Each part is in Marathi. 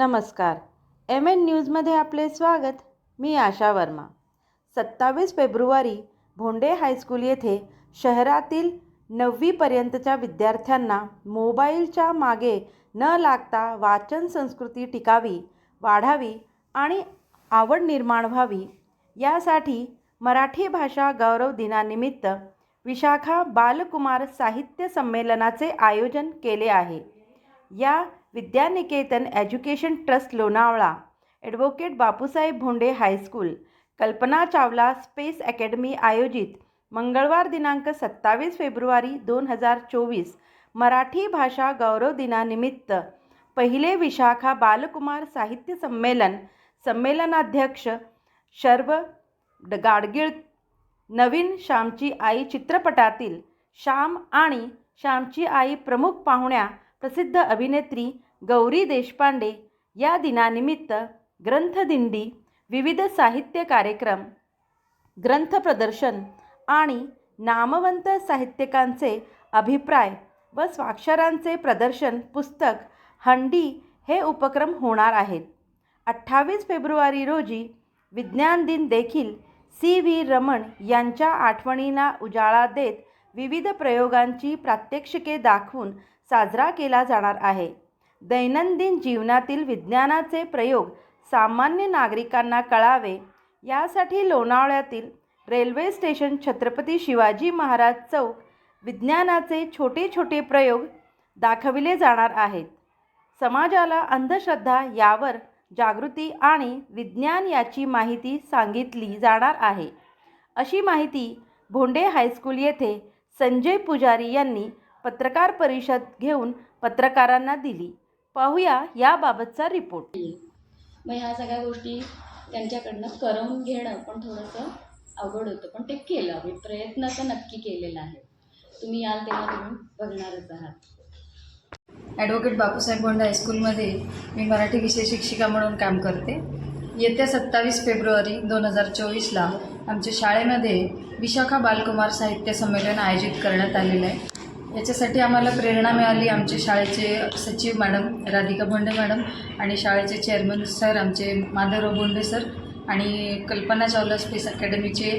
नमस्कार. एम एन न्यूजमध्ये आपले स्वागत. मी आशा वर्मा. सत्तावीस फेब्रुवारी भोंडे हायस्कूल येथे शहरातील नववीपर्यंतच्या विद्यार्थ्यांना मोबाईलच्या मागे न लागता वाचन संस्कृती टिकावी वाढावी आणि आवड निर्माण व्हावी यासाठी मराठी भाषा गौरव दिनानिमित्त विशाखा बालकुमार साहित्य संमेलनाचे आयोजन केले आहे. या Vidyaniketan education trust Lonavala advocate Bapusaheb Bhonde high school Kalpana Chawla space academy आयोजित मंगळवार दिनांक सत्तावीस फेब्रुवारी दोन हजार चोवीस मराठी भाषा गौरव दिनानिमित्त पहिले विशाखा बालकुमार साहित्य संमेलन संमेलनाध्यक्ष शर्व गाडगिळ गाडगीळ नवीन श्यामची आई चित्रपटातील श्याम आणि श्यामची आई प्रमुख पाहुण्या प्रसिद्ध अभिनेत्री गौरी देशपांडे या दिनानिमित्त ग्रंथदिंडी विविध साहित्य कार्यक्रम ग्रंथ प्रदर्शन आणि नामवंत साहित्यिकांचे अभिप्राय व स्वाक्षरांचे प्रदर्शन पुस्तक हंडी हे उपक्रम होणार आहेत. अठ्ठावीस फेब्रुवारी रोजी विज्ञान दिन देखील सी व्ही रमण यांच्या आठवणींना उजाळा देत विविध प्रयोगांची प्रात्यक्षिके दाखवून साजरा केला जाणार आहे. दैनंदिन जीवनातील विज्ञानाचे प्रयोग सामान्य नागरिकांना कळावे यासाठी लोणावळ्यातील रेल्वे स्टेशन छत्रपती शिवाजी महाराज चौक विज्ञानाचे छोटे छोटे प्रयोग दाखविले जाणार आहेत. समाजाला अंधश्रद्धा यावर जागृती आणि विज्ञान याची माहिती सांगितली जाणार आहे. अशी माहिती भोंडे हायस्कूल येथे संजय पुजारी यांनी पत्रकार परिषद घेऊन पत्रकारांना दिली. पाहूया याबाबतचा रिपोर्ट मग ह्या सगळ्या गोष्टी त्यांच्याकडनं करवून घेणं पण थोडंसं अवघड होतं पण ते केलं. मी प्रयत्न तर नक्की केलेला आहे. तुम्ही याल तेव्हा तुम्ही बघणारच आहात. ॲडव्होकेट बापूसाहेब बोंडे हायस्कूलमध्ये मी मराठी विषय शिक्षिका म्हणून काम करते. येत्या सत्तावीस फेब्रुवारी दोन हजार चोवीसला आमच्या शाळेमध्ये विशाखा बालकुमार साहित्य संमेलन आयोजित करण्यात आलेलं आहे. याच्यासाठी आम्हाला प्रेरणा मिळाली आमचे शाळेचे सचिव मॅडम राधिका बोंडे मॅडम आणि शाळेचे चेअरमन सर आमचे माधवराव बोंडे सर आणि कल्पना चावला स्पेस अकॅडमीचे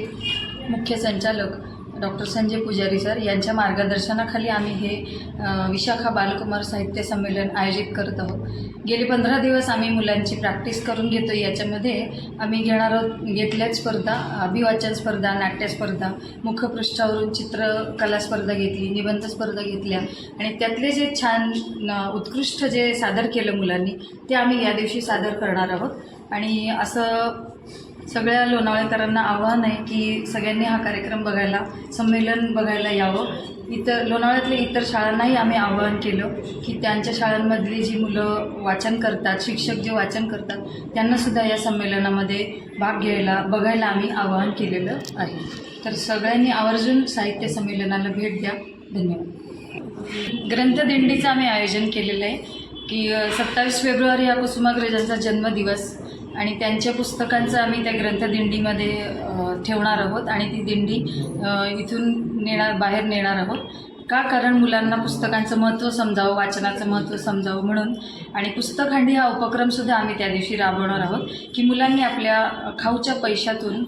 मुख्य संचालक. डॉक्टर संजय पुजारी सर यांच्या मार्गदर्शनाखाली आम्ही हे विशाखा बालकुमार साहित्य संमेलन आयोजित करत आहोत. गेले पंधरा दिवस आम्ही मुलांची प्रॅक्टिस करून घेतो याच्यामध्ये आम्ही घेणार आहोत घेतल्याच स्पर्धा अभिवाचन स्पर्धा नाट्य स्पर्धा मुखपृष्ठावरून चित्रकला स्पर्धा घेतली निबंध स्पर्धा घेतल्या आणि त्यातले जे छान उत्कृष्ट जे सादर केलं मुलांनी ते आम्ही या दिवशी सादर करणार आहोत. आणि असं सगळ्या लोणावळेकरांना आव्हान आहे की सगळ्यांनी हा कार्यक्रम बघायला संमेलन बघायला यावं. इतर लोणावळ्यातल्या इतर शाळांनाही आम्ही आवाहन केलं की त्यांच्या शाळांमधली जी मुलं वाचन करतात शिक्षक जे वाचन करतात त्यांनासुद्धा या संमेलनामध्ये भाग घ्यायला बघायला आम्ही आवाहन केलेलं आहे. तर सगळ्यांनी आवर्जून साहित्य संमेलनाला भेट द्या. धन्यवाद. ग्रंथदिंडीचं आम्ही आयोजन केलेलं आहे की सत्तावीस फेब्रुवारी हा कुसुमाग्रजांचा जन्मदिवस. आणि त्यांच्या पुस्तकांचं आम्ही त्या ग्रंथदिंडीमध्ये ठेवणार आहोत आणि ती दिंडी इथून नेणार बाहेर नेणार आहोत. का? कारण मुलांना पुस्तकांचं महत्त्व समजावं वाचनाचं महत्त्व समजावं म्हणून. आणि पुस्तकहंडी हा उपक्रमसुद्धा आम्ही त्या दिवशी राबवणार आहोत की मुलांनी आपल्या खाऊच्या पैशातून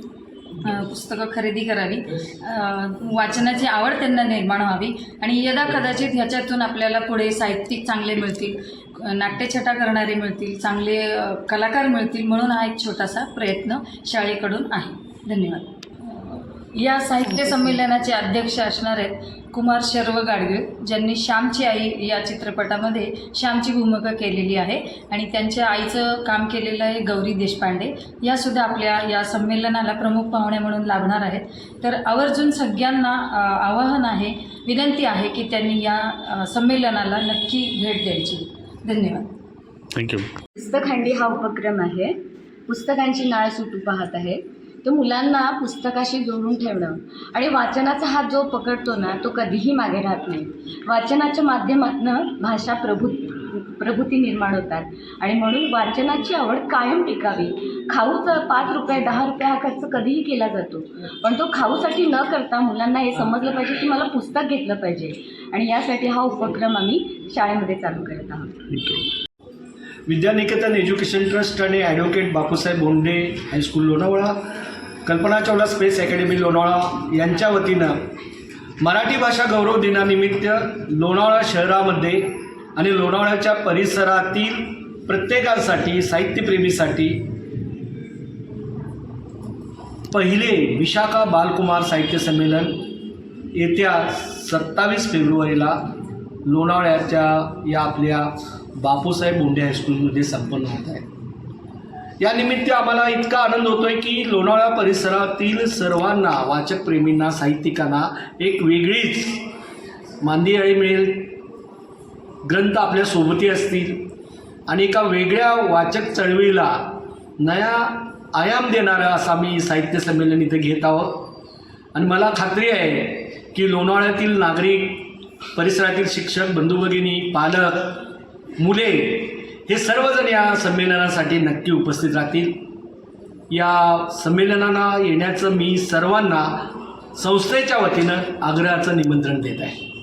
पुस्तकं खरेदी करावी. वाचनाची आवड त्यांना निर्माण व्हावी. आणि यदा कदाचित ह्याच्यातून आपल्याला पुढे साहित्यिक चांगले मिळतील. नाट्यछटा करणारे मिळतील चांगले कलाकार मिळतील म्हणून हा एक छोटासा प्रयत्न शाळेकडून आहे. धन्यवाद. या साहित्य संमेलनाचे अध्यक्ष असणार आहेत कुमार शर्व गाडगीळ ज्यांनी श्यामची आई या चित्रपटामध्ये श्यामची भूमिका केलेली आहे आणि त्यांच्या आईचं काम केलेलं आहे गौरी देशपांडे. यासुद्धा आपल्या या संमेलनाला प्रमुख पाहुण्या म्हणून लाभणार आहेत. तर आवर्जून सगळ्यांना आवाहन आहे विनंती आहे की त्यांनी या संमेलनाला नक्की भेट द्यायची. धन्यवाद. थँक्यू पुस्तकहंडी हा उपक्रम आहे. पुस्तकांची नाळ सुटू पाहत आहे. तो मुलांना पुस्तकाशी जोडून ठेवणं आणि वाचनाचा हात जो पकडतो ना तो कधीही मागे राहत नाही. वाचनाच्या माध्यमातून भाषा प्रभू प्रभूती निर्माण होतात. आणि म्हणून वाचनाची आवड कायम टिकावी. खाऊचं पाच रुपये दहा रुपये हा खर्च कधीही केला जातो. पण तो खाऊसाठी न करता मुलांना हे समजलं पाहिजे की मला पुस्तक घेतलं पाहिजे. आणि यासाठी हा उपक्रम आम्ही शाळेमध्ये चालू करत आहोत. विद्यानिकेतन एज्युकेशन ट्रस्ट आणि advocate Bapusaheb Bonde high school Lonavala Kalpana Chawla space academy Lonavala यांच्या वतीनं मराठी भाषा गौरव दिनानिमित्त लोणावळा शहरामध्ये आणि लोणावळ्याच्या परिसरातील प्रत्येकासाठी साहित्यप्रेमीसाठी पहिले विशाखा बालकुमार साहित्य संमेलन येत्या सत्तावीस फेब्रुवारीला लोणावळ्याच्या या आपल्या बापूसाहेब बोंडे हायस्कूलमध्ये संपन्न होत आहे. यानिमित्त आम्हाला इतका आनंद होतो आहे की लोणावळा परिसरातील सर्वांना वाचकप्रेमींना साहित्यिकांना एक वेगळीच मांदियाळी मिळेल. ग्रंथ आपल्या सोबती असतील. आणि एका वेगळ्या वाचक चळवळीला नया आयाम देणारं असा मी साहित्य संमेलन इथं घेत आहोत. आणि मला खात्री आहे की लोणावळ्यातील नागरिक परिसरातील शिक्षक बंधू भगिनी पालक मुले हे सर्वजण या संमेलनासाठी नक्की उपस्थित राहतील. या संमेलनाला येण्याचं मी सर्वांना संस्थेच्या वतीनं आग्रहाचं निमंत्रण देत आहे.